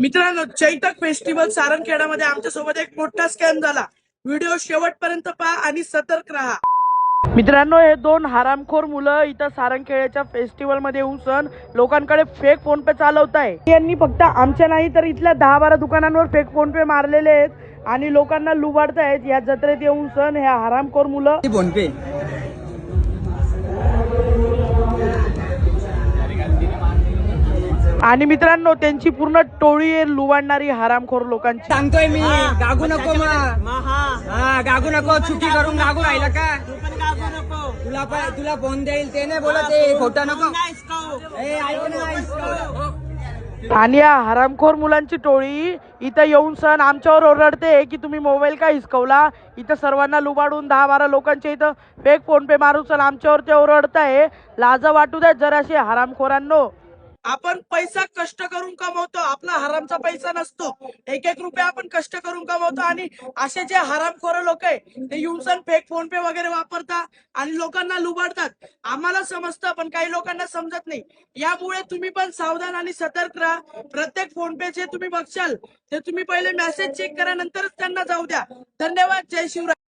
मित्रांनो चैतक फेस्टिवल सारंगखेडामध्ये आमच्यासोबत एक मोठा स्कॅम झाला. व्हिडिओ शेवटपर्यंत पहा आणि सतर्क राहा. मित्रांनो हे दोन हरामखोर मुलं इथं सारंगखेड्याच्या फेस्टिवलमध्ये येऊन सण लोकांकडे फेक फोन पे चालवत आहे यांनी फक्त आमच्या नाही तर इथल्या दहा बारा दुकानांवर फेक फोन पे मारलेले आहेत आणि लोकांना लुबाडतायत. या जत्रेत येऊन सण ह्या हरामखोर मुलं फोन पे. आणि मित्रांनो त्यांची पूर्ण टोळी आहे लुबाडणारी हरामखोर लोकांची. सांगतोय मी गागू नको मग. हा. गागू नको चुकी करून गागू राहिला का? तुला तुला फोन देईल ते नाही बोलत आहे खोटं नको. ऐक. आणि या हरामखोर मुलांची टोळी इथं येऊन सण आमच्यावर ओरडते की तुम्ही मोबाईल का हिसकवला? इथं सर्वांना लुबाडून दहा बारा लोकांच्या इथं फेक फोन पे मारून सण आमच्यावर ते ओरडताय. लाज वाटू द्या जराशे हरामखोरांनो. आपण पैसा कष्ट करून कमवतो आपला हरामचा पैसा नसतो. एक एक रुपया आपण कष्ट करून कमवतो आणि असे जे हरामखोर लोक आहे ते येऊन फेक फोन पे वगैरे वापरतात आणि लोकांना लुबाडतात. आम्हाला समजतं पण काही लोकांना समजत नाही. यामुळे तुम्ही पण सावधान आणि सतर्क राहा. प्रत्येक फोन पे जे तुम्ही बघशाल ते तुम्ही पहिले मेसेज चेक करा नंतरच त्यांना जाऊ द्या. धन्यवाद. जय शिवराय.